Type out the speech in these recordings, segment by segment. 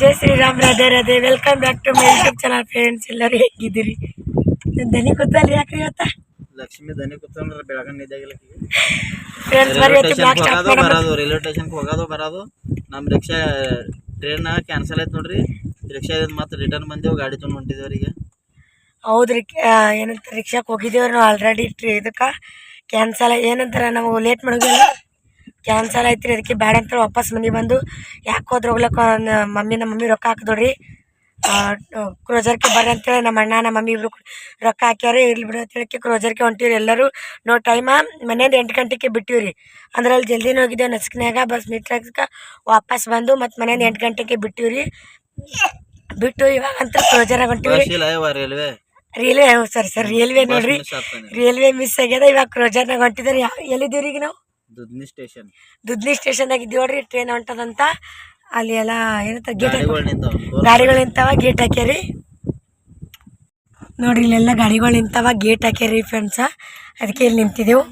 Jai Shriram Radhe Radhe. Welcome back to my YouTube channel friends ಎಲ್ಲರೂ ಹೇಗಿದ್ದೀರಿ? ದನಿ ಕೂತಲ್ಲಿ ಯಾಕ್ರಿ ಇವತ್ತ? ಲಕ್ಷ್ಮಿ ದನಿ ಕೂತಂದ್ರೆ ಬೆಳಗನ್ ನಿದ್ದಾಗಿಲ್ಲ ಫ್ರೆಂಡ್ಸ್ ಬರೀ ಇವತ್ತು ಬ್ಲಾಗ್ ಸ್ಟಾರ್ಟ್ ರೈಲ್ವೆ ಸ್ಟೇಷನ್ಗೆ ಹೋಗೋದು ಬರೋದು ನಮ್ಮ ರಿಕ್ಷಾ ಟ್ರೈನ್ ಕ್ಯಾನ್ಸಲ್ ಆಯ್ತು ನೋಡ್ರಿ. ರಿಕ್ಷಾ ಇದ್ ಮತ್ತೆ ರಿಟರ್ನ್ ಬಂದೇವು ಗಾಡಿ ತೊಗೊಂಡು ಹೊಂಟಿದೇವ್ರಿ ಈಗ. ಹೌದ್ರಿ ಏನಂತ ರಿಕ್ಷಾಕ್ ಹೋಗಿದ್ದೇವ್ರಿ ನಾವು ಆಲ್ರೆಡಿ ಟ್ರೈ ಇದಕ್ಕೆ. ಕ್ಯಾನ್ಸಲ್ ಏನಂತಾರ ನಾವು ಲೇಟ್ ಮಾಡೋದಿಲ್ಲ ಕ್ಯಾನ್ಸಲ್ ಐತ್ರಿ ಅದಕ್ಕೆ ಬ್ಯಾಡ ಅಂತ ವಾಪಸ್ ಮನೆ ಬಂದು ಯಾಕೆ ಹೋದ್ರೆ ಹೋಗ್ಲಕ್ಕ ಮಮ್ಮಿ ನಮ್ಮ ಮಮ್ಮಿ ರೊಕ್ಕ ಹಾಕಿದೋಡ್ರಿ ಕ್ರೋಜರ್ಗೆ ಬರ್ರಿ ಅಂತೇಳಿ ನಮ್ಮ ಅಣ್ಣ ನಮ್ಮ ಮಮ್ಮಿ ಇಬ್ರು ರೊಕ್ಕ ಹಾಕ್ಯಾರಿ ಇರ್ಲಿ ಬಿಡು ಅಂತೇಳಿ ಕ್ರೋಜರ್ಗೆ ಹೊಂಟಿವ್ರಿ ಎಲ್ಲರೂ. ನೋ ಟೈಮ ಮನೆಯಿಂದ ಎಂಟು ಗಂಟೆಗೆ ಬಿಟ್ಟಿವ್ರಿ. ಅಂದ್ರೆ ಅಲ್ಲಿ ಜಲ್ದಿನ ಹೋಗಿದ್ದೇವೆ ನಸ್ಕಿನಾಗ ಬಸ್ ಮೀಟ್ರಾಗ ವಾಪಸ್ ಬಂದು ಮತ್ತು ಮನೆಯಿಂದ ಎಂಟು ಗಂಟೆಗೆ ಬಿಟ್ಟಿವ್ರಿ. ಬಿಟ್ಟು ಇವಾಗ ಅಂತ ಕ್ರೋಜರಾಗ ಹೊಂಟಿವ್ರಿ. ರೈಲ್ವೆ? ಸರಿ ಸರ್ ರೈಲ್ವೆ ನೋಡ್ರಿ. ರೈಲ್ವೆ ಮಿಸ್ ಆಗ್ಯದ ಇವಾಗ ಕ್ರೋಜರ್ನಾಗ ಹೊಂಟಿದ್ದಾರೆ ಯಾವ ಎಲ್ಲಿದ್ದೀವ್ರಿ ಈಗ ನಾವು? ದುದ್ನಿ ಸ್ಟೇಷನ್. ದುದ್ನಿ ಸ್ಟೇಷನ್ ಇದ್ದೀವಿ ನೋಡ್ರಿ ಟ್ರೈನ್ ಹೊಂಟದಂತ. ಅಲ್ಲಿ ಎಲ್ಲ ಏನಂತ ಗೇಟ್ ಗಾಡಿಗಳು ನಿಂತಾವ ಗೇಟ್ ಹಾಕ್ಯಾರಿ. ನೋಡ್ರಿ ಇಲ್ಲೆಲ್ಲ ಗಾಡಿಗಳು ನಿಂತಾವ ಗೇಟ್ ಹಾಕ್ಯಾರಿ ಫ್ರೆಂಡ್ಸ ಅದಕ್ಕೆ ಇಲ್ಲಿ ನಿಂತಿದ್ದೆವು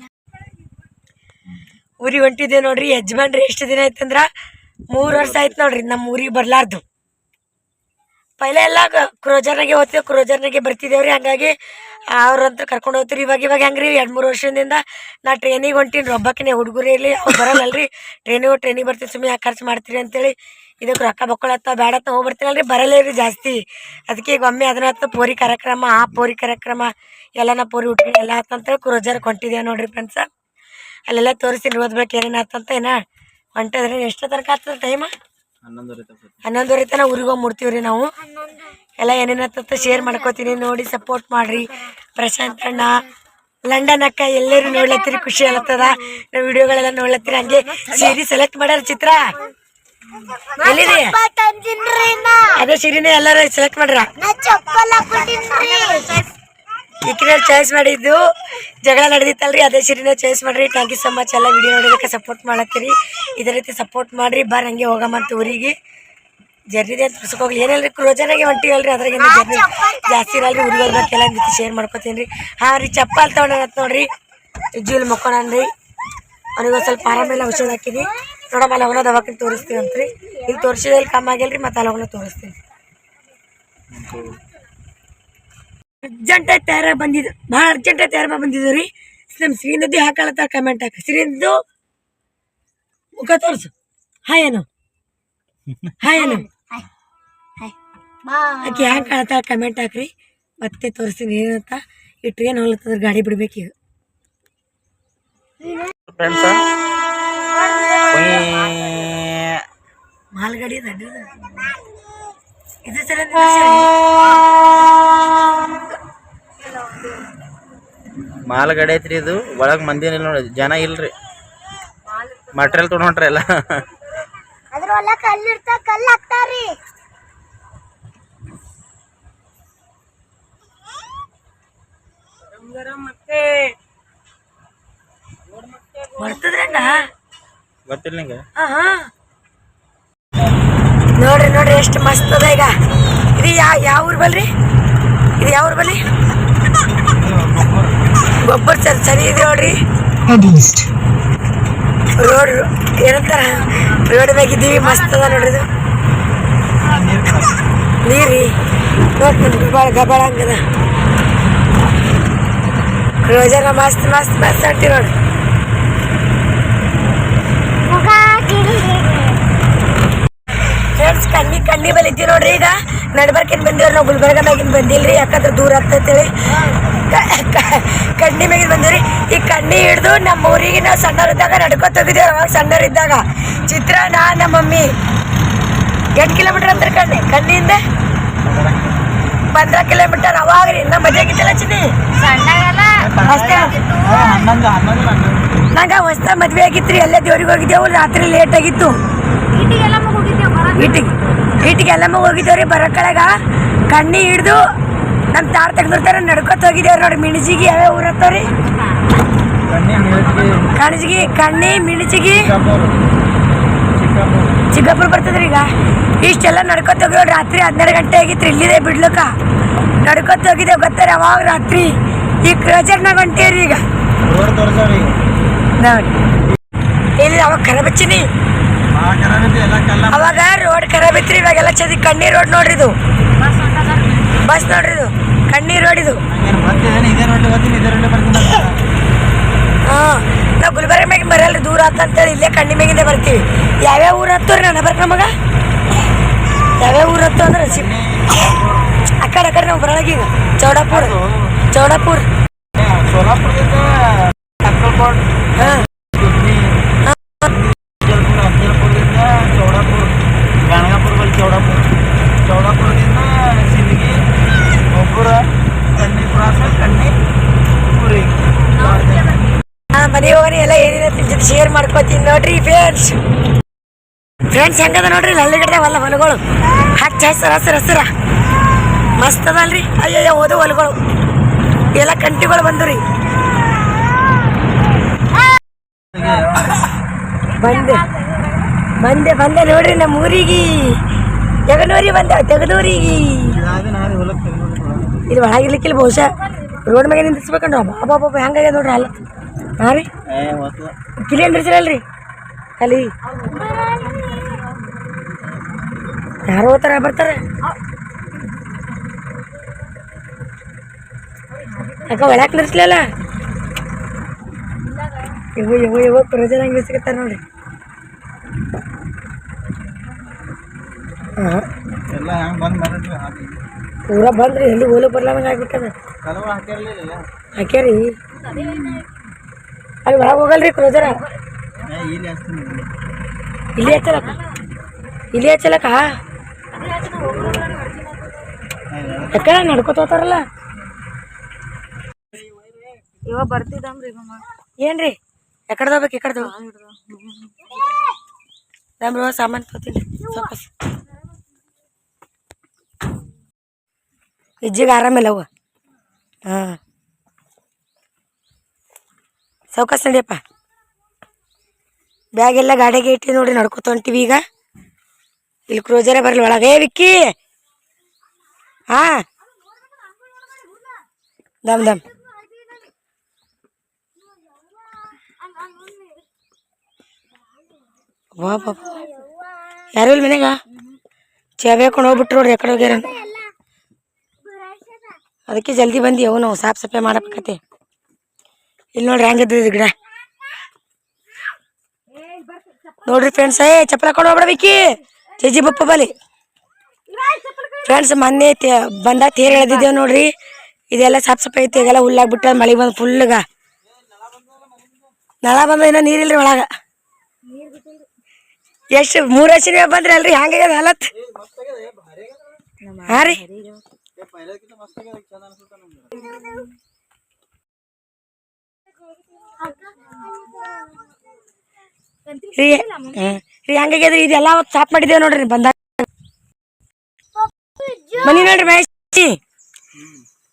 ಊರಿಗೆ ಹೊಂಟಿದ್ದೇವೆ ನೋಡ್ರಿ ಯಜಮಾನ್ರಿ ಎಷ್ಟು ದಿನ ಆಯ್ತಂದ್ರ? ಮೂರು ವರ್ಷ ಆಯ್ತು ನೋಡ್ರಿ ನಮ್ಮ ಊರಿಗೆ ಬರ್ಲಾರ್ದು. ಪೈಲೆ ಎಲ್ಲ ಕ್ರೋಜರ್ನಾಗೆ ಹೋಗ್ತೀವಿ ಕ್ರೋಜರ್ನಾಗೆ ಬರ್ತಿದ್ದೇವ್ರಿ. ಹಂಗಾಗಿ ಅವ್ರಂತ ಕರ್ಕೊಂಡು ಹೋಗ್ತೀರಿ ಇವಾಗ ಇವಾಗ ಹೆಂಗ್ರಿ? ಎರಡು ಮೂರು ವರ್ಷದಿಂದ ನಾ ಟ್ರೈನಿಗೆ ಹೊಂಟೀನಿ ಒಬ್ಬಾಕಿನೇ ಹುಡುಗರು ಇರಲಿ, ಅವ್ರು ಬರಲ್ಲಲ್ರಿ. ಟ್ರೈನಿಗೆ ಟ್ರೈನಿಗೆ ಬರ್ತೀವಿ ಸುಮ್ಮನೆ ಯಾಕೆ ಖರ್ಚು ಮಾಡ್ತೀರಿ ಅಂತೇಳಿ ಇದಕ್ಕೆ ರೊಕ್ಕ ಬಕ್ಕೊಳತ್ತ ಬೇಡ ಅಂತ ಹೋಗ್ಬರ್ತೀನಲ್ರಿ. ಬರಲ್ಲೇ ರೀ ಜಾಸ್ತಿ. ಅದಕ್ಕೆ ಈಗ ಒಮ್ಮೆ ಅದನ್ನ ಹತ್ತ ಪೋರಿ ಕಾರ್ಯಕ್ರಮ, ಆ ಪೋರಿ ಕಾರ್ಯಕ್ರಮ ಎಲ್ಲನ ಪೋರಿ ಹುಟ್ಟಿ ಎಲ್ಲ ಆತಂತೇಳಿ ಕ್ರೋಜರ್ಗೆ ಹೊಂಟಿದ್ದೇವೆ ನೋಡ್ರಿ ಫ್ರೆಂಡ್ಸ ಅಲ್ಲೆಲ್ಲ ತೋರಿಸ್ತೀನಿ, ಓದ್ಬೇಕು ಏನೇನು ಆತಂತ ಏನ? ಹೊಂಟದ್ರಿ. ಎಷ್ಟು ತನಕ ಆಗ್ತದೆ ಟೈಮ್ ಹನ್ನೊಂದುವರೆ ತನ ಊರಿಗೆ ಹೋಗಿ ಮುಡ್ತೀವ್ರಿ ನಾವು. ಎಲ್ಲ ಏನೇನತ್ತ ಶೇರ್ ಮಾಡ್ಕೋತೀನಿ. ನೋಡಿ ಸಪೋರ್ಟ್ ಮಾಡ್ರಿ. ಪ್ರಶಾಂತ್ ಅಣ್ಣ ಲಂಡನ್ ಅಕ್ಕ ಎಲ್ಲರೂ ನೋಡ್ಲತ್ತೀರಿ. ಖುಷಿ ಆಗತ್ತದ ನಾವು ವಿಡಿಯೋಗಳೆಲ್ಲ ನೋಡ್ಲತ್ತೀರಿ. ಹಂಗೆ ಸೀರೆ ಸೆಲೆಕ್ಟ್ ಮಾಡ್ಯಾರ ಚಿತ್ರ. ಎಲ್ಲಿದೆ? ಅದೇ ಸೀರೆನೇ ಎಲ್ಲರೂ ಸೆಲೆಕ್ಟ್ ಮಾಡ್ರ ಈಕಿನ ಚಾಯ್ಸ್ ಮಾಡಿದ್ದು. ಜಗಳ ನಡೆದಿತ್ತಲ್ರಿ ಅದೇ ಸೀರೆನೇ ಚಾಯ್ಸ್ ಮಾಡ್ರಿ. ಥ್ಯಾಂಕ್ ಯು ಸೊ ಮಚ್ ಎಲ್ಲ ವಿಡಿಯೋ ನೋಡೋದಕ್ಕೆ ಸಪೋರ್ಟ್ ಮಾಡತ್ತೀರಿ. ಇದೇ ರೀತಿ ಸಪೋರ್ಟ್ ಮಾಡ್ರಿ. ಬಾರ್ ಹಂಗೆ ಹೋಗಮ್ಮಂತ ಊರಿಗೆ. ಜರ್ನಿದೆ ಅಂತ ಪುಸ್ತಕ ಹೋಗ್ಲಿ. ಏನಿಲ್ರಿ ಕ್ರೋಜನಾಗೆ ಹೊಂಟಿವಲ್ರಿ. ಅದ್ರಾಗಿಂದ ಜರ್ನಿ ಜಾಸ್ತಿ ಇರಲ್ರಿ. ಊರಿಗೆ ಹೋಗ್ಬೇಕೆಲ್ಲ ಜೊತೆ ಶೇರ್ ಮಾಡ್ಕೊತೀನಿ ರೀ. ಹಾಂ ರೀ ಚಪ್ಪಲ್ ತೊಗೊಂಡಂತ ನೋಡ್ರಿ. ಜೀಲ್ ಮಕ್ಕೊಂಡ್ರಿ ಅವ್ನಿಗೆ ಒಂದು ಸ್ವಲ್ಪ ಆರಾಮೆಲ್ಲ ಔಷಧ ಹಾಕಿದಿ. ನೋಡಮ್ಮ ಅಲ್ಲಿ ಹೋಗೋಣ ದವಾಖಾನೆ ತೋರಿಸ್ತೀವಿ ರೀ ಇಲ್ಲಿ ತೋರಿಸಿದ ಇಲ್ಲಿ ಕಮ್ಮಿ ಆಗಿಲ್ರಿ ಮತ್ತೆ ಅಲ್ಲಿ ಹೋಗೋಣ ತೋರಿಸ್ತೀನಿ. ಅರ್ಜೆಂಟಾಗಿ ತಯಾರ ಬಂದಿದ್ದು ಭಾಳ ಅರ್ಜೆಂಟಾಗಿ ತಯಾರ ಬಂದಿದ್ದು ರೀ. ನಮ್ಮ ಶ್ರೀನದಿ ಹಾಕಲತ್ತ ಕಮೆಂಟ್ ಹಾಕಿ. ಶ್ರೀನದ್ದು ಮುಖ ತೋರಿಸು. ಹಾಯ್ ಏನು ಹಾಯ್ ಏನು ಆಕೆ ಹ್ಯಾಂಗೆ ಕಾಣತ್ತ ಕಮೆಂಟ್ ಹಾಕ್ರಿ. ಮತ್ತೆ ತೋರಿಸ್ತೀನಿ ಏನಂತ. ಈ ಟ್ರೈನ್ ಹೊಲತ್ತಂದ್ರೆ ಗಾಡಿ ಬಿಡ್ಬೇಕೀಗ ಮಾಲ್ಗಡಿ ಅಡ್ಡಿ ಇದೆ. ಇದು ಸಲ ಮಾಲ್ ಗಡೆ ಐತ್ರಿ ಇದು. ಒಳಗ್ ಮಂದಿ ಇಲ್ಲ ನೋಡಿ ಜನ ಇಲ್ರಿ. ಮಟ್ರಿಯಲ್ ತೊಗೊಂಡ್ ಹೊಂಟ್ರಿ ಎಲ್ಲ. ಅದ್ರ ಕಲ್ಲಿರ್ತ ಕಲ್ಲು ಹಾಕ್ತಾರ್ರಿ ಬರ್ತದ್ರಂಗ ಗೊತ್ತಿಲ್ಲ ನಿಂಗೆ. ಆಹಾ. ನೋಡ್ರಿ ನೋಡ್ರಿ ಎಷ್ಟು ಮಸ್ತ್ ಅದ ಈಗ. ಇದು ಯಾ ಯಾವ ಊರು ಬಲ್ರಿ ಇದು ಯಾವ ಊರು ಬಲ್ಲಿ? ಗೊಬ್ಬರ ಸರಿ ಸರಿ ಇದೆ ನೋಡ್ರಿ. ರೋಡ್ ಏನಂತಾರ? ರೋಡ್ ಮ್ಯಾಗ ಇದ್ದೀವಿ ಮಸ್ತ್ ಅದ ನೋಡ್ರಿ ಇದು. ನೀರಿ ನೋಡ್ತೀನಿ ಗಬಾಳ ಗಬಾಳ ಹಂಗದ. ರೋಜನ ಮಸ್ತ್ ಮಸ್ತ್ ಮಸ್ತ್ ಅಂಟಿ ನೋಡಿ ಮುಗ ಫ್ರೆಂಡ್ಸ್ ಕಣ್ಣಿ ಇದ್ದೀವಿ ನೋಡ್ರಿ ಈಗ. ನಡ್ಬರ್ಕಿನ್ ಬಂದಿವ್ರಿ ನಾವು ಗುಲ್ಬರ್ಗ ಮ್ಯಾಗಿನ್ ಬಂದಿಲ್ರಿ ಯಾಕಂದ್ರೆ ದೂರ ಆಗ್ತೈತೇಳಿ ಕಣ್ಣಿ ಮ್ಯಾಗಿನ್ ಬಂದಿವ್ರಿ. ಈ ಕಣ್ಣಿ ಹಿಡ್ದು ನಮ್ಮ ಊರಿಗೆ ನಾವು ಸಣ್ಣವರಿದ್ದಾಗ ನಡ್ಕೊತ ಹೋಗಿದ್ದೇವೆ ಅವಾಗ ಸಣ್ಣವರಿದ್ದಾಗ. ಚಿತ್ರ ನಾ ನಮ್ಮ ಮಮ್ಮಿ. ಎಂಟು ಕಿಲೋಮೀಟರ್ ಅಂದ್ರೆ ಕಣ್ಣಿ ಕಣ್ಣಿಯಿಂದ ಪಂದ್ರ ಕಿಲೋಮೀಟರ್ ಅವಾಗ ರೀ ನಮ್ಮ ಮದುವೆ ಆಗಿತ್ತಲ್ಲ ಚಿನ್ನಿ? ನಂಗ ಹೊಸ ಮದ್ವೆ ಆಗಿತ್ರಿ ಎಲ್ಲ ದೇವ್ರಿಗೆ ಹೋಗಿದ್ದೆವು ರಾತ್ರಿ ಲೇಟ್ ಆಗಿತ್ತು. ಇಟಿಗೆಲ್ಲ ಈಟಿಗೆ ಹೋಗಿದ್ದೇವ್ರಿ ಬರೋ ಕಡೆಗ ಕಣ್ಣಿ ಹಿಡ್ದು ನಮ್ಮ ತಾರ್ ತೆಗೆದಿರ್ತಾರೆ ನಡ್ಕೊತ ಹೋಗಿದ್ದೇವ್ರಿ ನೋಡಿ ಮಿಣಜಿಗಿ ಯಾವ್ಯಾವ ಊರ್ ಹತ್ತವ್ರಿ ಕಣಜಿಗಿ ಕಣ್ಣಿ ಮಿಣಜಿಗಿ. ಚಿಕ್ಕಪುರ ಬರ್ತದ್ರಿ ಈಗ. ಇಷ್ಟೆಲ್ಲ ನಡ್ಕೊತ ಹೋಗಿ ರಾತ್ರಿ ಹನ್ನೆರಡು ಗಂಟೆ ಆಗಿತ್ರಿ ಇಲ್ಲಿದೆ ಬಿಡ್ಲಕ್ಕ. ನಡ್ಕೊತ ಹೋಗಿದ್ದೇವೆ ಗೊತ್ತಾರೆ ಅವಾಗ ರಾತ್ರಿ. ಈ ಕ್ರೋಜರ್ನಾಗ ರೀ ಈಗ. ನೋಡಿ. ಇಲ್ಲಿ ಅವಾಗ ಕರಬಚ್ಚಿನಿ. ಅವಾಗ ರೋಡ್ ಖರಾಬ್ ಇತ್ರಿ ಚದಿ ಕಣ್ಣೀರ್ ರೋಡ್ ನೋಡ್ರಿ ಇದು. ಬಸ್ ನೋಡ್ರಿ ಇದು ಕಣ್ಣೀರ್ ರೋಡ್ ಇದು. ಹಾ ನಾವು ಗುಲ್ಬರ್ಗ ಮ್ಯಾಗ ಬರಲ್ರಿ ದೂರ ಆತ ಅಂತೇಳಿ ಇಲ್ಲೇ ಕಣ್ಣಿ ಮ್ಯಾಗಿಂದ ಬರ್ತೀವಿ. ಯಾವ್ಯಾವ ಊರು ಹತ್ತೋರಿ ನನ್ನ ಬರ್ಕ ನಮಗ? ಯಾವ್ಯಾವ ಊರು ಹತ್ತು ಅಂದ್ರೆ ಆಕಡೆ ಆ ಕಡೆ ಆ ಕಡೆ ನಾವು ಚೌಡಾಪುರ ಚೌಡಾಪುರ. ಸೋಲಾಪುರದಿಂದ ಹಾ ದುರ್ನಿ ಅಫಜಲ್ಪುರ ಅಫಜಲ್ಪುರದಿಂದ ಚೌಡಾಪುರ ಗಣಗಾಪುರ ಬಳಿ ಚೌಡಾಪುರ ಚೌಡಾಪುರದಿಂದ ಸಿಂದಗಿ ಒಬ್ಬರ ಕಣ್ಣಿ ಪ್ರಾಸ ಕಣ್ಣಿ ಊರಿ ಮನೆ ಹೋಗಿ ಎಲ್ಲ ನಿಮ್ ಜೊತೆ ಶೇರ್ ಮಾಡ್ಕೋತೀನಿ ನೋಡ್ರಿ ಫ್ರೆಂಡ್ಸ್ ಫ್ರೆಂಡ್ಸ್ ಹೆಂಗದ ನೋಡ್ರಿ ಹಳ್ಳಿಗಡೆ ಹೊಲ ಹೊಲಗಳು. ಹಚ್ಚ ಹಸಿರ ಹಸಿರ ಹಸಿರ. ಮಸ್ತ್ ಅದಲ್ರಿ. ಅಯ್ಯಯ್ಯ ಓದು ಹೊಲಗಳು. ಎಲ್ಲ ಕಂಟಿಗಳು ಬಂದ್ರಿ. ಬಂದೆ. ಬಂದೆ ಬಂದೆ ನೋಡ್ರಿ ನಮ್ಮ ಊರಿಗೆ ತೆಗನೂರಿಗೆ ಬಂದ ತೆಗದೂರಿಗೆ ಇದು ಒಳಗಿರ್ಲಿಕ್ಕಿಲ್ಲ ಬಹುಶಃ. ರೋಡ್ ಮ್ಯಾಗೆ ನಿಂದಿಸ್ಬೇಕಂಡ್ರ ಬಾಬಾ ಬಾಬಾ ಹೆಂಗಾಗ್ಯದ ನೋಡ್ರಿ ಅಲ್ಲ. ಹಾಂ ರೀ? ಕಿಲಿ ಅಂದ್ರಿಸಿರಲ್ರಿ? ಅಲ್ಲಿ ಯಾರು ಹೋಗ್ತಾರ ಬರ್ತಾರೆ? ಯಾಕ ಒಳಕ್ ನಿಲ್ಸ್ಲಿಲ್ಲ? ಇವು ಇವು ಇವು ಪ್ರಯೋಜನ ಹಂಗೆ ಸಿಗತ್ತಾರ ನೋಡ್ರಿ. ಹಾಂ. ಎಲ್ಲ ಹೆಂಗೆ ಬಂದು ಮಾಡಿದ್ವಿ ಹಾಕಿ. ಪೂರ ಬಂದ್ರಿ ಎಲ್ಲಿ ಹೋಲಕ್ ಬರ್ಲಾರ್ದಂಗೆ ಆಗ್ಬಿಟ್ಟದ? ಕಲವ ಹಾಕಿರಲಿಲ್ಲ ಹಾಕ್ಯಾರಿ? ಅಲ್ಲಿ ಒಳಗೆ ಹೋಗಲ್ರಿ ಕ್ರೋಜರ ಇಲ್ಲಿ ಹಚ್ತೀನಿ ಇಲ್ಲಿ. ಹಚ್ಚಲಕ್ಕ? ಇಲ್ಲಿ ಹಚ್ಚಲಕ್ಕ? ಯಾಕಡೆ ನಡ್ಕೊತ ಹೋತಾರಲ್ಲ ಇವ ಬರ್ತಿದ್ದಮ್ರಿ ಮಮ್ಮ ಏನ್ರಿ? ಎಕಡೆ ಹೋಗ್ಬೇಕು ಈ ಕಡೆ ನಮ್ರು ಸಾಮಾನು ತೋತೀನಿ ಸ್ವಲ್ಪ ಇಜ್ಜಿಗೆ ಆರಾಮಿಲ್ಲ ಅವ ಹಾಂ. ಸೌಕಾಸ್ ನಡಿಯಪ್ಪ. ಬ್ಯಾಗೆಲ್ಲ ಗಾಡಿಗೆ ಇಟ್ಟು ನೋಡಿ ನಡ್ಕೊತ ಹೊಂಟಿವಿ ಈಗ. ಇಲ್ಲಿ ಕ್ರೋಜರೇ ಬರಲಿ ಒಳಗೆ. ವಿಕ್ಕಿ! ಹಾಂ. ದಮ್ ದಮ್. ವಾ ಯಾರು ಇಲ್ಲ ಮನೆಗ? ಚೇ ಬೇಕೊಂಡು ಹೋಗ್ಬಿಟ್ರು ನೋಡ್ರಿ, ಎಕಡೆ ಹೋಗ್ಯಾರ. ಅದಕ್ಕೆ ಜಲ್ದಿ ಬಂದು, ಅವು ನಾವು ಸಾಫ್ ಸಫೆ ಮಾಡಬೇಕತ್ತೆ. ಇಲ್ಲಿ ನೋಡ್ರಿ ಹೆಂಗಿದ್ದು ಗಿಡ. ನೋಡ್ರಿ ಫ್ರೆಂಡ್ಸ್ ಏ, ಚಪ್ಪಲ ಹಾಕೊಂಡು ಹೋಗ್ಬಿಡ್ಬೇಕಿ ಜಜ್ಜಿ ಬಪ್ಪ ಬಲಿ. ಫ್ರೆಂಡ್ಸ್ ಮೊನ್ನೆ ಬಂದಾಗ ತೇರು ಎಳೆದಿದ್ದೇವೆ ನೋಡ್ರಿ. ಇದೆಲ್ಲ ಸಾಫ್ ಸಫೆ ಐತಿ, ಈಗೆಲ್ಲ ಹುಲ್ಲಾಗ್ಬಿಟ್ಟ ಮಳೆ ಬಂದು ಫುಲ್ಗ ನಳ ಬಂದ ಇನ್ನೂ ನೀರಿಲ್ರಿ ಒಳಗ. ಎಷ್ಟು ಮೂರು ವರ್ಷ ಬಂದ್ರಿ ಅಲ್ರಿ ಹಂಗಾಗ್ಯದ ಹಾಲತ್? ಹಾ ರೀ. ನಮ್ಗೆ. ರೀ. ರೀ ಹಂಗಾಗ್ಯದ್ರಿ ಇದೆಲ್ಲ ಅವತ್ತು ಸಾಫ್ ಮಾಡಿದ್ದೇವೆ ನೋಡ್ರಿ ಬಂದಾಗ. ಬನ್ನಿ ನೋಡ್ರಿ, ಮಹೇಶಿ.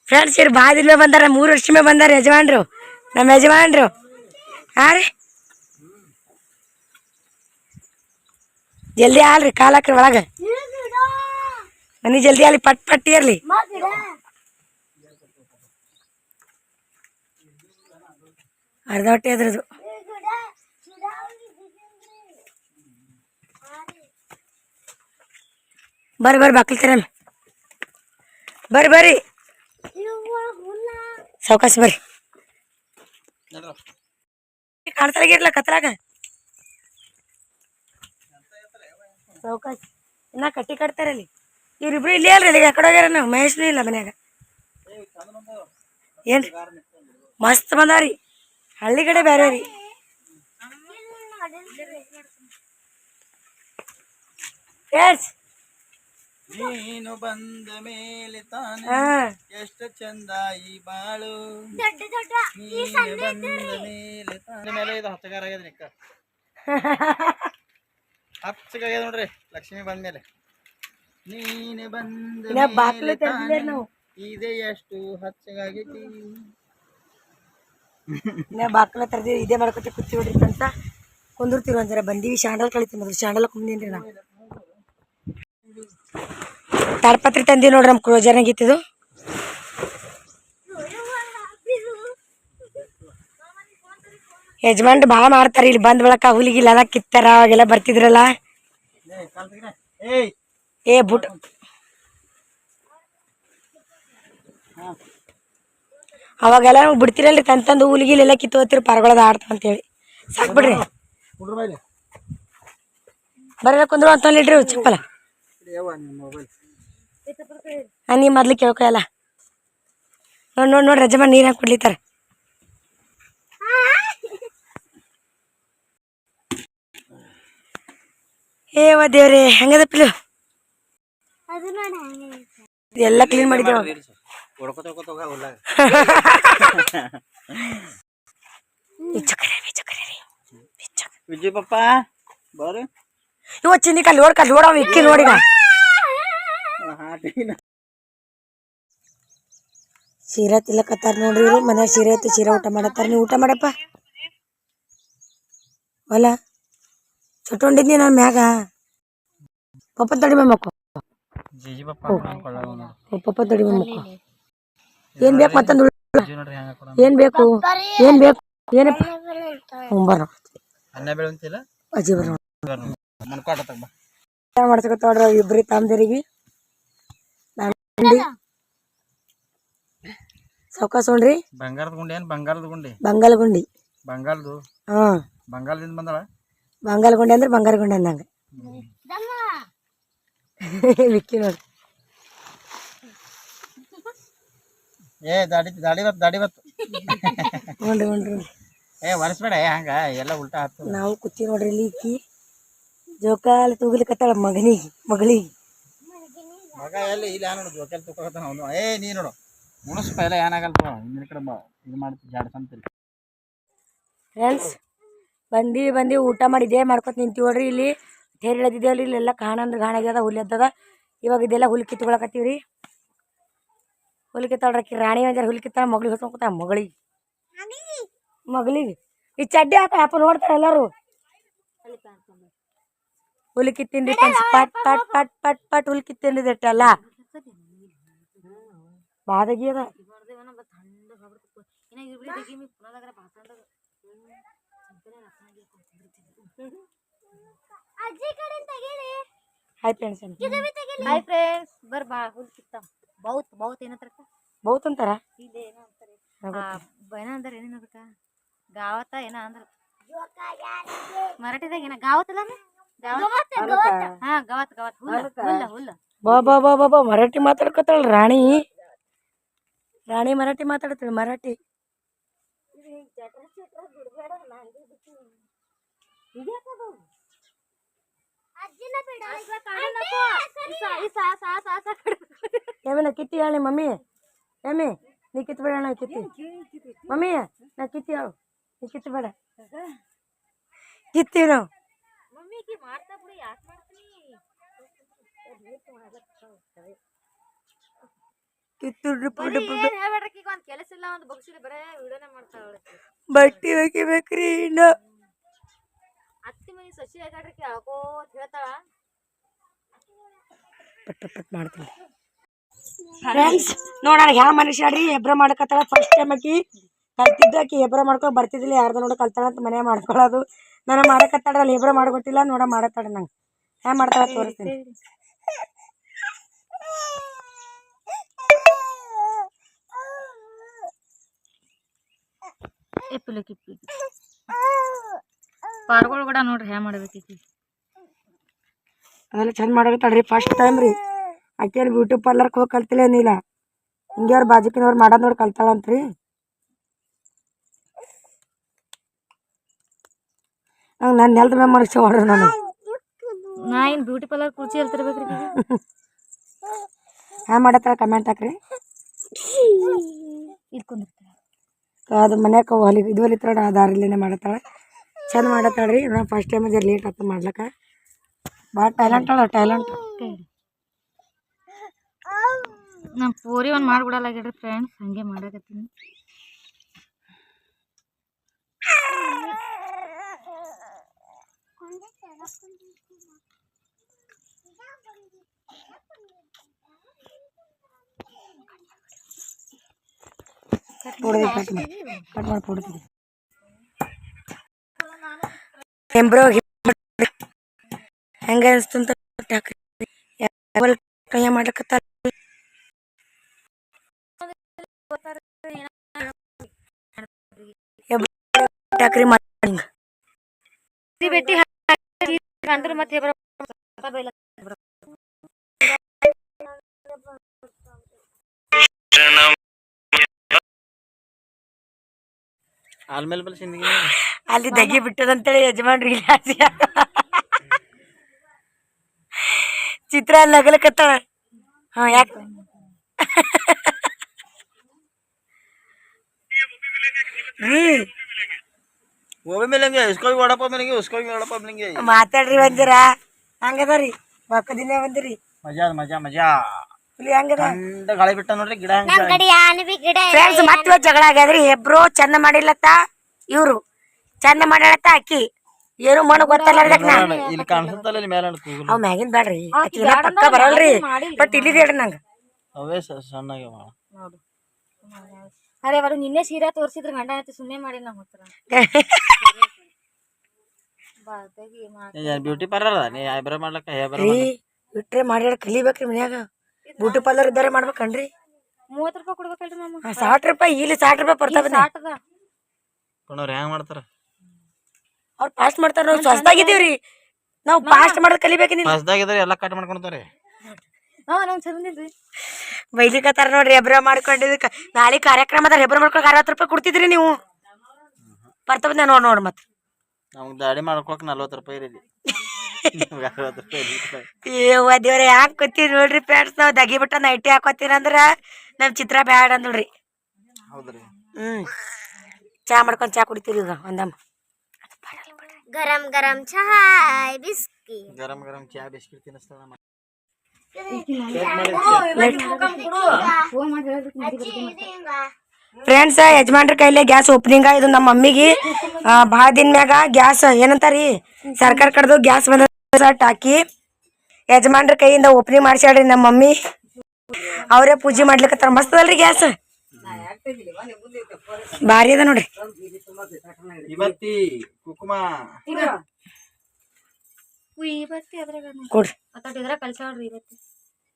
ಫ್ರೆಂಡ್ಸ್ ಇವ್ರು ಭಾಳ ದಿನ ಬಂದಾರ, ಮೂರು ವರ್ಷ ಮೇಲೆ ಬಂದಾರ ಯಜಮಾನ್ರು. ನಮ್ಮ ಯಜಮಾನ್ರು. ಹಾ ರೀ. ಜಲ್ದಿ ಆಲ್ರಿ ಕಾಲ್ ಹಾಕ್ರಿ ಒಳಗೆ. ಬನ್ನಿ ಜಲ್ದಿ ಅಲ್ಲಿ ಪಟ್ ಪಟ್ಟಿ ಇರ್ಲಿ ಅರ್ಧ ಹೊಟ್ಟೆ ಅದ್ರದ್ದು. ಬರ್ರಿ ಬರ್ರಿ ಬಾಕ್ಲಿ ತೆರಮ್ ಬರ್ರಿ ಬರ್ರಿ. ಸಾವಕಾಶ ಬರ್ರಿ. ಕಾಣ್ತಾಗಿರ್ಲ ಕತ್ರಾಗ? ಸಾವಕಾಶ ಇನ್ನ ಕಟ್ಟಿ ಕಟ್ತಾರಲ್ಲಿ ಇವ್ರಿಬ್ರು ಇಲ್ಲೇ ಅಲ್ರಿ ಇಲ್ಲಿ ಎಕಡೆ ಹೋಗ್ಯಾರ ನಾವು ಮಹೇಶ್ನೂ ಇಲ್ಲ ಮನ್ಯಾಗ. ಏನ್ರಿ? ಮಸ್ತ್ ಬಂದಾರಿ ಹಳ್ಳಿ ಕಡೆ ಬೇರೆ ರೀ. ನೀನು ಬಂದ ಮೇಲೆ ತಾನೆ ಎಷ್ಟ ಚಂದ ಈ ಬಾಳು. ದೊಡ್ಡ ದೊಡ್ಡ ನೀನು ಬಂದ ಮೇಲೆ ತಾನೆ. ಮೇಲೆ ಇದು ಹಚ್ಚಗಾರ ಆಗ್ಯದ ನಿಕ್ಕ ಹಚ್ಚಗಾಗ್ಯದ ನೋಡ್ರಿ ಲಕ್ಷ್ಮಿ ಬಂದ ಮೇಲೆ. ನೀನು ಬಂದ ಬಾಕ್ಲು ನಾವು. ಇದೆ ಎಷ್ಟು ಹಚ್ಚಗಾಗೈತಿ ಇನ್ನ ಬಾಕ್ಲ ತರದಿ ಇದೇ ಮಾಡ್ಕೊತ ಕುತ್ತಿ ಬಿಡ್ರಿ ಅಂತ ಕುಂದಿರ್ತೀವಿ ಅಂದ್ರೆ ಬಂದೀವಿ ಶಾಂಡಲ್ ಕಳಿತೀವಿ ಮೊದಲು. ಶಾಂಡಲ್ ಕುಂದಿನ್ರಿ ನಾವು. ತಾಡ್ಪತ್ರಿ ತಂದೀವಿ ನೋಡ್ರಿ ನಮ್ಮ ಕ್ರೋಜರ್ನಾಗ ಇತ್ತಿದು. ಯಜಮಾನ್ರು ಭಾಳ ಮಾಡ್ತಾರೆ. ಇಲ್ಲಿ ಬಂದ ಬಳಕ ಹುಲಿಗಿಲ್ಲ ಕಿತ್ತಾರ ಅವಾಗೆಲ್ಲ ಬರ್ತಿದ್ರಲ್ಲ. ಏ, ಬುಟ್. ಅವಾಗೆಲ್ಲ ನಾವು ಬಿಡ್ತಿರಲ್ರಿ, ತಂದು ತಂದು ಹುಲಿಗಿಲೆಲ್ಲ ಪರಗಳದ ಆಡ್ತಾವ ಅಂತೇಳಿ. ಸಾಕು ಬಿಡ್ರಿ. ಬರಲ್ಲ ಕುಂದ್ರು ಅಂತ ಇಡ್ರಿ ಚಪ್ಪಲ. ಮೊಬೈಲ್ ನೀವು ಮೊದ್ಲು ಕೇಳ್ಕೊ ಎಲ್ಲ. ನೋಡಿ ನೋಡಿ ನೋಡಿ ರಜಮ್ಮ ನೀರು ಹಾಕಿ ಕುಡ್ಲಿತ್ತಾರ. ಏವ ದೇವ್ರಿ, ಹೆಂಗದ ಪಿಲು ಅದು ನೋಡಿ ಹಂಗೆ ಎಲ್ಲ ಕ್ಲೀನ್ ಮಾಡಿದ್ದೇವೆ ಹೊಡ್ಕೊತ ಹೊಡ್ಕೊತ ಹೋಗ ಹೊಲ್ದಾಗ ವಿಜಯ್ ಪಪ್ಪ ಬಾರು. ಇವ ಚಿಂದಿ ಕಲ್ಲಿ ಓಡ್ ಕಲ್ಲಿ ಓಡವ ಇಕ್ಕಿ ನೋಡಿಗ ಸೀರೆ ತಿಲ್ಲಕತ್ತಾರ ನೋಡ್ರಿ ಇವ್ರು ಮನ್ಯಾಗ ಸೀರೆ ಐತಿ ಸೀರೆ ಊಟ ಮಾಡತ್ತಾರ. ನೀವು ಊಟ ಮಾಡಪ್ಪ. ಹೊಲ. ಚುಟ್ಕೊಂಡಿದ್ನಿ ನಾನು ಮ್ಯಾಗ. ಪಪ್ಪ ತಡಿ ಪಪ್ಪ ಪಪ್ಪ ತಡಿ ಮಕ್ಕಳು ಏನ್ ಬೇಕು ಮತ್ತೊಂದು ನೋಡ್ರಿ ಹೆಂಗ ಕೊಡ ಏನ್ ಬೇಕು ಏನ್ ಬೇಕು ಏನಪ್ಪ ಹ್ಞೂ ಬರೋ ಅನ್ನ ಬೆಳಂತಿಲ್ಲ ಅಜ್ಜಿ ಬರೋ ಮನ್ಕೋಟ ತಗ ಮಾಡ್ಸಕತ್ತವ್ರ ಇಬ್ರಿ ತಾಮ್ದರಿಗೆ ಸಾವ್ಕಾಸ್ ನೋಡ್ರಿ ಬಂಗಾರದ ಗುಂಡಿ ಏನ್ ಬಂಗಾರದ ಗುಂಡಿ ಬಂಗಾಲ ಗುಂಡಿ ಬಂಗಾರದು ಹಾ ಬಂಗಾರದಿಂದ ಬಂದಳ ಬಂಗಾಲ ಗುಂಡಿ ಅಂದ್ರೆ ಬಂಗಾರ ಗುಂಡಿ ಅಂದಂಗ ವಿಕ್ಕಿ ನೋಡಿ. ಏ ದಾಡಿ ದಾಡಿ ಬತ್ ದಾಡಿ ಬತ್. ಉಂಡ್ರಿ ನೋಡ್ರಿ ಏ ಒರೆಸ್ಬೇಡ ಹಂಗ ಎಲ್ಲ ಉಲ್ಟಾ ಆಗ್ತದೆ ನಾವು ಕುತ್ತಿ ನೋಡ್ರಿ ಇಲ್ಲಿ ಇಕ್ಕಿ ಜೋಕಾಲ ತೂಗಲಿಕತ್ತಾಳ ಮಗನಿಗೆ ಮಗಳಿಗೆ. ಮಗ ಎಲ್ಲಿ ಇಲ್ಲ ನೋಡು ಜೋಕಾಲ ತುಕೋತ ಅವನು. ಏ ನೀ ನೋಡು. ಮುಣಸ್ ಪೈಲ ಏನಾಗಲ್ಪ ಹಿಂದಿನ ಕಡೆ ಬಾ ಇದು ಮಾಡ್ತಿ ಜಾಡ್ಸಂತಿಲ್ಲ ಫ್ರೆಂಡ್ಸ್ ಬಂದು ಬಂದು ಊಟ ಮಾಡಿ ಇದೇ ಮಾಡ್ಕೊತ ನಿಂತೀವಿ ನೋಡ್ರಿ ಇಲ್ಲಿ. ತೇರು ಇಳಿದಿದ್ದೇವ್ರಿ ಇಲ್ಲೆಲ್ಲ ಕಾಣ ಅಂದ್ರೆ ಗಾಣ ಆಗ್ಯದ ಹುಲಿ ಎದ್ದದ. ಇವಾಗ ಇದೆಲ್ಲ ಹುಲ್ ಕಿತ್ಕೊಳಕತ್ತೀವಿ ರೀ ಹುಲ್ ಕಿತ್ತಾಳ್ರಕ್ಕಿ ರಾಣಿ ಒಂಜಾರ ಹುಲ್ ಕಿತ್ತಾಳ ಮಗಳಿಗೆ ಹೊತ್ಕೊಂತ ಮಗಳಿಗೆ. ಮಗಳಿಗೆ. ಈ ಚಡ್ಡಿ ಹಾಕ ಅಪ್ಪ ನೋಡ್ತಾರೆ ಎಲ್ಲರೂ. ಹುಲ್ ಫ್ರೆಂಡ್ಸ್, ಪಟ್ ಪಟ್ ಪಟ್ ಪಟ್ ಪಟ್ ಹುಲ್ ಕಿತ್ತಿಂಡಿ ಇಟ್ಟಲ್ಲ ಬಾದಗಿ ಅದ. ಹಾಯ್ ಫ್ರೆಂಡ್ಸ್ ಹಾಯ್ ಫ್ರೆಂಡ್ಸ್ ಬರ್ ಬಾ ಹುಲ್ ಕಿತ್ತ. ಬೌತ್ ಬೌತ್ ಏನಂತಾರ ಬೌತ್ ಅಂತಾರ? ಇಲ್ಲ ಏನೋ ಅಂತಾರೆ. ಏನ ಅಂದ್ರ ಏನೇನ ಅದಕ್ಕ ಗಾವತ ಏನ ಅಂದ್ರ. ಮರಾಠಿದಾಗ ಏನ ಗಾವತಲ್ಲ ಹಾ ಗವತ್ ಗವತ್. ಹುಲ್ಲ ಹುಲ್ಲ ಹುಲ್ಲ. ಬಾ ಬಾ ಬಾ ಬಾ ಬಾ ಮರಾಠಿ ಮಾತಾಡ್ಕೊತಾಳ ರಾಣಿ. ರಾಣಿ ಮರಾಠಿ ಮಾತಾಡ್ತಾಳೆ ಮರಾಠಿ. ಏಮೇನ ಕಿತ್ತಿ ಹೇಳಿ ಮಮ್ಮಿ ಏಮಿ ನೀ ಕಿತ್ ಬೇಡ ನಾ ಕಿತ್ತಿ. ಮಮ್ಮಿ ನಾ ಕಿತ್ತಿ ಹೇಳು. ನೀ ಕಿತ್ ಬೇಡ. ಕಿತ್ತೀವಿ ನಾವು ಮಮ್ಮಿಗೆ ಮಾಡ್ತಾ ಬಿಡು ಯಾಕೆ ಮಾಡ್ತೀನಿ? ಕಿತ್ತುಡ್ರಿ ಪುಡ್ ಪುಡ್ ಹೇಳ್ಬೇಡ್ರಿ ಈಗ ಒಂದ್ ಕೆಲಸ ಇಲ್ಲ ಒಂದು ಬರೇ ವಿಡಿಯೋನೇ ಮಾಡ್ತಾಳ ಬಟ್ಟಿ ಒಗಿಬೇಕ್ರಿ ಇನ್ನು. ಅತ್ತಿ ಮನೆ ಸಸಿ ಆಗಾಡ್ರಿ ಅಳ್ಕೋತ್ ಹೇಳ್ತಾಳ. ಪಟ್ ಪಟ್ ಪಟ್ ಮಾಡ್ತೀನಿ. ಫ್ರೆಂಡ್ಸ್ ನೋಡೋಣ ಯಾವ ಮನುಷ್ಯ ರೀ ಹೆಬ್ರ ಮಾಡ್ಕತ್ತಾಳ ಫಸ್ಟ್ ಟೈಮ್ ಆಕಿ. ಕಲ್ತಿದ್ದು ಆಕಿ ಹೆಬ್ರ ಮಾಡ್ಕೊಂಡು ಬರ್ತಿದ್ದಿಲ್ಲ ಯಾರ್ದ ನೋಡ ಕಲ್ತಾಳ ಅಂತ ಮನೆ ಮಾಡ್ಕೊಳ್ಳೋದು ನಾನು ಮಾಡಕತ್ತಾಡ್ರಲ್ಲಿ ಹೆಬ್ರ ಮಾಡ್ಕೊಟ್ಟಿಲ್ಲ ನೋಡ ಮಾಡತ್ತಾಳ ನಂಗೆ. ಹ್ಯಾ ಮಾಡ್ತಾಳ ತೋರಿಸ್ತೀನಿ. ಎಪ್ಪಿಲು ಕಿಪ್ಪಿ. ಪಾರ್ಗಳು ಕೂಡ ನೋಡ್ರಿ ಹ್ಯಾ ಮಾಡ್ಬೇಕೈತಿ ಅದೆಲ್ಲ ಚಂದ ಮಾಡಕತ್ತಾಳ್ರಿ ಫಸ್ಟ್ ಟೈಮ್ ರೀ. ಆಕೇನು ಬ್ಯೂಟಿ ಪಾರ್ಲರ್ಗೆ ಹೋಗಿ ಕಲ್ತಿಲ್ಲ ಏನಿಲ್ಲ. ಹಿಂಗೆ ಅವ್ರ ಬಾಜುಕಿನವ್ರು ಮಾಡೋದು ನೋಡಿ ಕಲ್ತಾಳಂತ್ರಿ. ನಂಗೆ ನನ್ನ ನೆಲದ ಮೇಲೆ ಸೋಡ್ರಿ ನಾನು. ನಾ ಏನು ಬ್ಯೂಟಿ ಪಾರ್ಲರ್ ಕುರ್ಚಿ ಹೇಳ್ತಿರ್ಬೇಕ್ರಿ ಹ್ಯಾ ಮಾಡತ್ತಾಳ ಕಮೆಂಟ್ ಹಾಕ್ರಿ. ಇಟ್ಕೊಂಡಿರ್ತಾರೆ ಅದು ಮನ್ಯಾಗ ಹೊಲಿ ಇದು ಹೊಲಿತಾಳ ದಾರಿಲೇನೆ ಮಾಡತ್ತಾಳ. ಚಂದ ಮಾಡತ್ತಾಳ್ರಿ ನಾ ಫಸ್ಟ್ ಟೈಮ್ ಜರ ಲೇಟ್ ಆತ ಮಾಡ್ಲಕ್ಕ. ಭಾಳ ಟ್ಯಾಲೆಂಟ್ ಅಳ ಟ್ಯಾಲೆಂಟ್ ನಮ್ಮ ಪೂರಿ ಒಂದು ಮಾಡ್ಬಿಡಲಾಗ್ಯಾಡ್ರಿ ಫ್ರೆಂಡ್ಸ್ ಹಂಗೆ ಮಾಡಕತ್ತೀನಿ. ಹೊಡೆದಿ ಕಟ್ ಮಾಡಿ ಕಟ್ ಮಾಡಿ ಕೊಡ್ತೀವಿ ಎಂಬ್ರೋ ಹೆಂಗ ಅನ್ಸ್ತಂತ ಕೈಯ ಮಾಡ್ಲಕತ್ತಾರ ಟಾಕ್ರಿ ಮಾಡ್ ಹಿಂಗ ಬೆಟ್ಟಿ ಅಂದ್ರೆ ಮತ್ತೆ ಆಲ್ಮೇಲೆ ಬಲ್ ಸಿಂದಗಿ ಅಲ್ಲಿ ದಗಿ ಬಿಟ್ಟದಂತೇಳಿ ಯಜಮಾನ್ರಿ ಇಲ್ಲ ಚಿತ್ರ ಅಲ್ಲಿ ನಗಲಕತ್ತಾಳ ಹಾ ಯಾಕೆ? ವಡಪ್ಪ मिलेंगे ಮಾತಾಡ್ರಿ ಬಂದಿರ. ಹಂಗದ್ರಿ. ರೀ ಬಕ್ಕದಿನ ಬಂದಿರಿ. ಮಜಾ ಮಜಾ ಮಜಾ. ಇಲ್ಲಿ ಹಂಗದ? ಕಂಡ ಗಾಳಿ ಬಿಟ್ಟ ನೋಡ್ರಿ ಗಿಡ ಹಂಗ ಫ್ರೆಂಡ್ಸ್ ಮತ್ತೆ ಇವತ್ತು ಜಗಳ ಆಗ್ಯಾದ್ರಿ. ಹೆಬ್ರು ಚಂದ ಮಾಡಿಲ್ಲತ್ತ. ಇವ್ರು. ಚಂದ ಮಾಡಲತ್ತ ಅಕ್ಕಿ. ಏನು ಮಣ್ಣು ಗೊತ್ತಲ್ಲ ಇಲ್ಲಿ ಮೇಲೆ ಅವ್ ಮ್ಯಾಗಿನ್ ಬೇಡ್ರಿ ಪಕ್ಕ ಬರಲ್ರಿ. ಬಟ್ ಇಲ್ಲಿ ಹೇಳ್ರಿ ನಂಗ. ಅವೇ ಸಣ್ಣಗೆ ಮಾಡ ನೋಡು ಅರೆ ಅವರು ನಿನ್ನೆ ಸೀರೆ ತೋರಿಸಿದ್ರು ಗಂಡ ಆಯ್ತು ಸುಮ್ಮನೆ ಮಾಡಿ ನಮ್ಮ ಹತ್ರ. ಬ್ಯೂಟಿ ಪಾರ್ಲರ್ ನೀ ಐಬ್ರೋ ಮಾಡ್ಲಕ್ಕ ಬಿಟ್ರೆ ಮಾಡ್ಯಾಡ ಕಲಿಬೇಕ್ರಿ ಮನ್ಯಾಗ. ಬ್ಯೂಟಿ ಪಾರ್ಲರ್ ಇದ್ದಾರೆ ಮಾಡ್ಬೇಕನ್ರಿ. ಮೂವತ್ತು ರೂಪಾಯಿ ಕೊಡ್ಬೇಕಲ್ರಿ ಮಾಮ. ಸಾಟ್ ರೂಪಾಯಿ ಇಲ್ಲಿ ಸಾಟ್ ರೂಪಾಯಿ ಬರ್ತಾವ್ರಿ ಹೆಂಗ್ ಮಾಡ್ತಾರ? ಅವ್ರು ಫಾಸ್ಟ್ ಮಾಡ್ತಾರ ನಾವು ಸ್ವಸ್ತಾಗಿದ್ದೀವ್ರಿ. ನಾವು ಫಾಸ್ಟ್ ಮಾಡೋದು ಕಲಿಬೇಕು ಹೊಸದಾಗಿದ್ರೆ ಎಲ್ಲ ಕಟ್ ಮಾಡ್ಕೊಂತಾರೆ ಹಾ ನಮ್ ಚಂದಿಲ್ರಿ. ಬೈಲಿಕತ್ತಾರ ನೋಡ್ರಿ ಹೆಬ್ರ ಮಾಡ್ಕೊಂಡಿದ್ದಕ್ಕೆ ನಾಳೆ ಕಾರ್ಯಕ್ರಮದ ಹೆಬ್ರ ಮಾಡ್ಕೊಳಕ್ ಅರವತ್ತು ರೂಪಾಯಿ ಕೊಡ್ತಿದ್ರಿ ನೀವು. ಬರ್ತದ ನೋಡ್ ನೋಡ್ ಮತ್. ನಮ್ಗೆ ದಾಡಿ ಮಾಡ್ಕೊಳಕ್ ನಲ್ವತ್ತು ರೂಪಾಯಿ ಇರಲಿ. ನಿಮ್ಗೆ ಅರವತ್ತು ರೂಪಾಯಿ ಇಲ್ಲಿ. ಏ ದೇವ್ರ ಯಾಕೆ ಕೊತ್ತೀರಿ ನೋಡ್ರಿ ಪ್ಯಾಂಟ್ಸ್ ನಾವು ದಗಿ ಬಿಟ್ಟ ನೈಟಿ ಹಾಕೋತೀರ ಅಂದ್ರ ನಮ್ ಚಿತ್ರ ಬ್ಯಾಡ ಅಂದ್ರಿ ಹೌದ್ರಿ. ಹ್ಮ್. ಚಾ ಮಾಡ್ಕೊಂಡ್ ಚಾ ಕುಡಿತೀರಿ ಈಗ ಒಂದಮ್ಮ ಗರಂ ಗರಂ ಚಹಾ ಬಿಸ್ಕಿಟ್ ಗರಂ ಗರಂ ಚಹಾ ಬಿಸ್ಕಿಟ್ ತಿನ್ನಿಸ್ತಾಳ ಫ್ರೆಂಡ್ಸ್ ಯಜಮಾನ್ರ ಕೈಲೇ ಗ್ಯಾಸ್ ಓಪನಿಂಗ್ ಇದು ನಮ್ಮ ಮಮ್ಮಿಗೆ ಭಾಳ ದಿನ ಮ್ಯಾಗ ಗ್ಯಾಸ್ ಏನಂತಾರಿ? ಸರ್ಕಾರ ಕಡ್ದು ಗ್ಯಾಸ್ ಬಂದ ಟಾಕಿ ಯಜಮಾನ್ರ ಕೈಯಿಂದ ಓಪನಿಂಗ್ ಮಾಡ್ಸ್ಯಾಳ್ರಿ ನಮ್ಮ ಮಮ್ಮಿ. ಅವರೇ ಪೂಜೆ ಮಾಡ್ಲಿಕ್ಕೆ ಮಸ್ತ್ ಅದಲ್ರಿ ಗ್ಯಾಸ್. ಭಾರಿ ಅದ ನೋಡ್ರಿ. ಇವತ್ತಿ ಕುಕುಮ. ಇವತ್ತಿ ಅದ್ರಾಗ ಕೊಡ್ರಿ. ಅತ್ತಾಟ ಇವತ್ತಿ.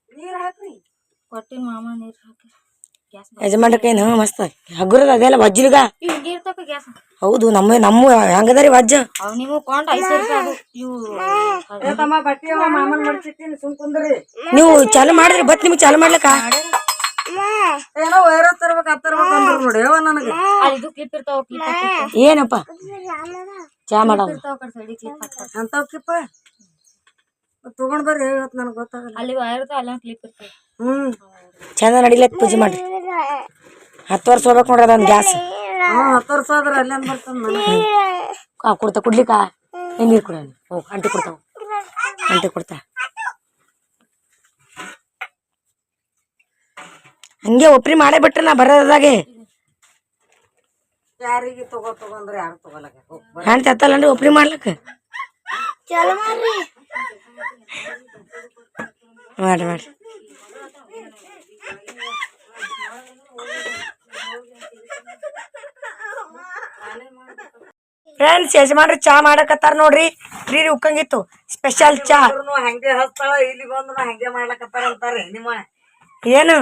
ನೀರ್ ಹಾಕ್ರಿ. ಕೊಟ್ಟಿನ ಮಾಮ ನೀರ್ ಹಾಕಿ ಗ್ಯಾಸ್ ಯಜಮಾನ್ರ ಕೈನ ಮಸ್ತ್ ಹಗುರದ ಅದೆಲ್ಲ ವಜ್ಜಿಲ್ಗ. ಹೌದು ನಮ್ಮ ನಮ್ಮ ಹೆಂಗದರಿ ವಜ್ಜ. ನೀವು ನೀವು ಮಾಡ್ರಿ ಬತ್ ನಿಮ್ಗೆ ಚಾಲು ಇವು ನೀವು ವೈರಸ್ ತರ್ಬೇಕು ಬತ್ ನಿಮ್ಗೆ ಚಾಲು ನನಗೆ. ಅಲ್ಲಿ ಇದು ಕ್ಲಿಪ್ ಇರ್ತಾವ ಕ್ಲಿಪ್ ಏನಪ್ಪ? ಚಾ ಮಾಡೋದು ಸೈಡಿ ಕ್ಲಿಪ್ ತಗೊಂಡ್ ಬರ್ರಿ ಇವತ್ತು ನನಗೆ ಗೊತ್ತಾಗಲ್ಲ. ಅಲ್ಲಿ ವೈರ್ ಅಲ್ಲ ಕ್ಲಿಪ್ ಇರ್ತಾವ ಹ್ಮ್. ಚಂದ ನಡಿಲತ್ ಪೂಜೆ ಮಾಡ್ರಿ. ಹತ್ತು ವರ್ಷ ಹೋಗ್ಬೇಕು ನೋಡ್ರಿ ಅದೊಂದು ಗ್ಯಾಸ್. ಹತ್ತು ವರ್ಷ ಆದ್ರೆ ಅಲ್ಲೇ ಬರ್ತಾನ ಕೊಡ್ತಾ ಕುಡ್ಲಿಕ್ಕ? ಏನ್ ನೀರು ಕುಡ ಓ ಅಂಟಿ ಕೊಡ್ತಾವ. ಅಂಟಿ ಕೊಡ್ತಾ. ಹಂಗೆ ಒಪ್ರಿ ಮಾಡೇ ಬಿಟ್ರಿ ನಾ ಬರೋದಾಗೆ ಯಾರಿಗೆ ತಗೋ ತಗೊಂಡ್ರೆ ಯಾರು ತಗೋಲಕ ಒಪ್ರಿ ಮಾಡ್ಲಕ್ಕ? ಮಾಡ್ರಿ. ಮಾಡ್ರಿ ಫ್ರೆಂಡ್ಸ್ ಯಜಮಾನ್ರಿ ಚಾ ಮಾಡಕತ್ತಾರ ನೋಡ್ರಿ. ಫ್ರೀ ಉಕ್ಕಂಗಿತ್ತು. ಸ್ಪೆಷಲ್ ಚಾ. ಹಂಗೆ ಹಸ್ತಾಳ ಇಲ್ಲಿ ಬಂದು ಹಂಗೆ ಮಾಡ್ಲಕತ್ತಾರ ಅಂತಾರೆ ನಿಮ್ಮ ಏನು?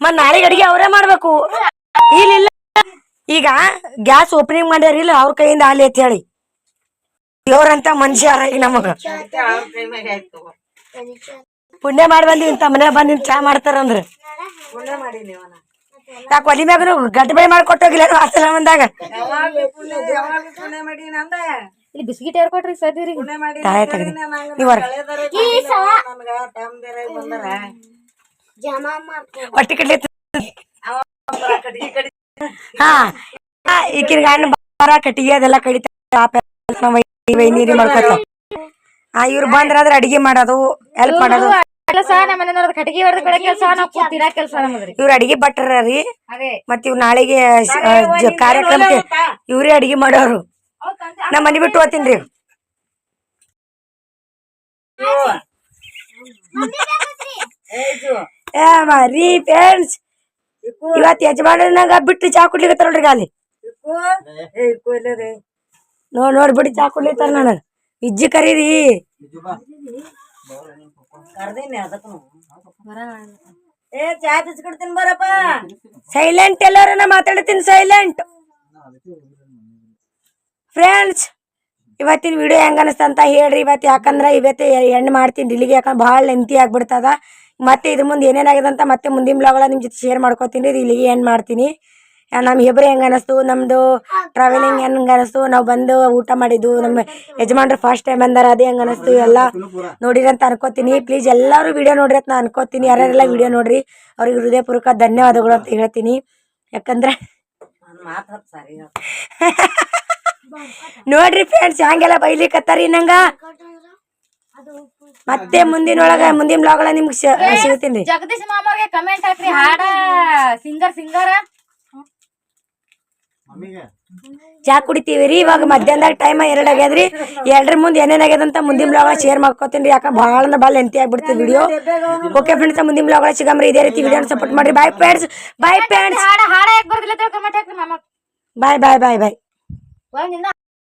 ಮತ್ ನಾಳೆಗೆ ಅಡಿಗೆ ಅವರೇ ಮಾಡ್ಬೇಕು. ಇಲ್ಲ ಈಗ ಗ್ಯಾಸ್ ಓಪನಿಂಗ್ ಮಾಡ್ಯಾರಿಲ್ಲ ಅವ್ರ ಕೈಯಿಂದ ಆಲಿ ಅಂತ ಹೇಳಿ. ದೇವ್ರಂತ ಮನುಷ್ಯ ಈಗ ನಮಗ. ಪುಣ್ಯ ಮಾಡಿ ಬಂದಿ ಇಂತ ಮನೆ ಬಂದ್ ಚಾ ಮಾಡ್ತಾರಂದ್ರ ಪುಣ್ಯ ಮಾಡಿ ನೀವನ ಯಾಕೆ ಒಲಿ ಮ್ಯಾಗ ಗಡ್ಡ ಬೈ ಮಾಡ್ಕೊಟ್ಟೋಗಿಲ್ಲ ವಾಸನ ಬಂದಾಗ ಮಾಡಿ ಕೊಟ್ಟೋಗಿಲ್ಲ ಇಲ್ಲಿ ಬಿಸ್ಕಿಟ್ ಏರ್ ಕೊಟ್ರಿ ಸದ್ರಿ ಪುಣ್ಯ ಮಾಡಿ ತಾಳೆ ತೆಗ್ದು ನೀವು ಹೊಟ್ಟಿ ಕಡ್ಲಿ ಹಾ ಈಕಿನ ಗಂಡ ಬಾರ ಕಟ್ಟಿಗೆ ಅದೆಲ್ಲ ಕಡಿತಾರ ನೀರಿ ಮಾಡ್ಕೊತ ಆ ಇವ್ರು ಬಂದ್ರಾದ್ರೆ ಅಡಿಗೆ ಮಾಡೋದು ಹೆಲ್ಪ್ ಮಾಡೋದು. ಕೆಲಸ ನಮ್ಮನೆ ಕಟಗಿ ಹೊಡೆದ ಕಡೆ ಕೆಲಸ ನಾವು ಕೂತಿರ ಕೆಲಸ ನಮ್ಮದ್ರಿ. ಇವ್ರು ಅಡಿಗೆ ಭಟ್ರ ರೀ. ಮತ್ ಇವ್ ನಾಳೆಗೆ ಕಾರ್ಯಕ್ರಮಕ್ಕೆ ಇವ್ರೇ ಅಡಿಗೆ ಮಾಡೋರು. ನಾ ಮನಿ ಬಿಟ್ಟು ಹೋಗ್ತೀನಿ ಏ ಮಾರಿ ಫ್ರೆಂಡ್ಸ್ ಇವತ್ ಯಜಮಾನನಾಗ ಬಿಟ್ಟು ಚಾ ಕುಡ್ಲಿಕತ್ತಾರ ನೋಡ್ರಿ ಗಾಲಿ. ಏ ಇಕ್ಕು ಇಲ್ಲೇ ರೀ. ನೋಡ್ ನೋಡ್ ಬಿಡಿ ಚಾ ಕುಡ್ಲಿತ್ತಾರ ನನಗೆ ಇಜ್ಜಿ ಕರೀರಿ. ಸೈಲೆಂಟ್ ಎಲ್ಲರೂ ನಾ ಮಾತಾಡ್ತೀನಿ ಸೈಲೆಂಟ್ ಫ್ರೆಂಡ್ಸ್ ಇವತ್ತಿನ ವಿಡಿಯೋ ಹೆಂಗ ಅನಿಸ್ತ ಅಂತ ಹೇಳ್ರಿ. ಇವತ್ತು ಯಾಕಂದ್ರೆ ಇವತ್ತು ಹೆಣ್ಣು ಮಾಡ್ತೀನಿ ಡಿಲಿಗೆ ಯಾಕಂದ್ರೆ ಭಾಳ ಲೆಂತಿ ಆಗ್ಬಿಡ್ತದ. ಮತ್ತೆ ಇದ್ರ ಮುಂದೆ ಏನೇನಾಗಿದೆ ಅಂತ ಮತ್ತೆ ಮುಂದಿನ ಬ್ಲಾಗ್ಗಳ ನಿಮ್ಮ ಜೊತೆ ಶೇರ್ ಮಾಡ್ಕೋತೀನಿ ರೀ. ಇಲ್ಲಿಗೆ ಏನು ಮಾಡ್ತೀನಿ. ನಮ್ಮ ಹೆಬ್ರಿ ಹೆಂಗೆ ಅನಿಸ್ತು? ನಮ್ಮದು ಟ್ರಾವೆಲಿಂಗ್ ಹೆಂಗೆ ಅನಿಸ್ತು? ನಾವು ಬಂದು ಊಟ ಮಾಡಿದ್ದು ನಮ್ಮ ಯಜಮಾನ್ರು ಫಸ್ಟ್ ಟೈಮ್ ಬಂದಾರ ಅದೇ ಹೆಂಗೆ ಅನಿಸ್ತು ಎಲ್ಲ ನೋಡಿರಿ ಅಂತ ಅನ್ಕೋತೀನಿ. ಪ್ಲೀಸ್ ಎಲ್ಲರೂ ವಿಡಿಯೋ ನೋಡ್ರಿ ಅಂತ ನಾನು ಅನ್ಕೋತೀನಿ. ಯಾರ್ಯಾರೆಲ್ಲ ವಿಡಿಯೋ ನೋಡ್ರಿ ಅವ್ರಿಗೆ ಹೃದಯಪೂರ್ವಕ ಧನ್ಯವಾದಗಳು ಅಂತ ಹೇಳ್ತೀನಿ. ಯಾಕಂದ್ರೆ ನೋಡ್ರಿ ಫ್ರೆಂಡ್ಸ್ ಹಂಗೆಲ್ಲ ಬೈಲಿಕತ್ತಾರಿ ನಂಗ? ಮತ್ತೆ ಮುಂದಿನೊಳಗ ಮುಂದಿನ ಬ್ಲಾಗ್ ಒಳಗ ನಿಮ್ಗೆ ಸಿಗುತ್ತೀನಿ ರೀ ಜಗದೀಶ್ ಮಾಮಾಗೆ ಕಮೆಂಟ್ ಹಾಕ್ರಿ ಹಾಡ ಸಿಂಗರ್ ಸಿಂಗರ್ ಚಾ ಕುಡಿತೀವಿ ರೀ ಇವಾಗ ಮಧ್ಯಾಹ್ನದಾಗ ಟೈಮ್ ಎರಡು ಆಗ್ಯದ್ರಿ. ಎರಡರ ಮುಂದೆ ಏನೇನ್ ಆಗ್ಯದ ಅಂತ ಮುಂದಿನ ಬ್ಲಾಗ್ ಒಳಗ ಶೇರ್ ಮಾಡ್ಕೋತೀನಿ ರೀ. ಯಾಕೆ ಭಾಳ ಅಂದ್ರೆ ಭಾಳ ಲೆಂತಿ ಆಗ್ಬಿಡ್ತೀವಿ ವಿಡಿಯೋ ಓಕೆ ಫ್ರೆಂಡ್ಸ್ ಮುಂದಿನ ಬ್ಲಾಗ್ ಒಳಗೆ ಸಿಗಮ್ರಿ. ಇದೇ ರೀತಿ ವಿಡಿಯೋ ಸಪೋರ್ಟ್ ಮಾಡ್ರಿ. ಬಾಯ್ ಫ್ರೆಂಡ್ಸ್ ಬೈ ಫ್ರೆಂಡ್ಸ್ ಹಾಡ ಹಾಡ ಬೈ ಬರ್ದಿಲ್ಲ ಕಮೆಂಟ್ ಹಾಕ್ರಿ ಮಾಮ. ಬಾಯ್ ಬಾಯ್ ಬಾಯ್ ಬಾಯ್ ಒಂದಿನ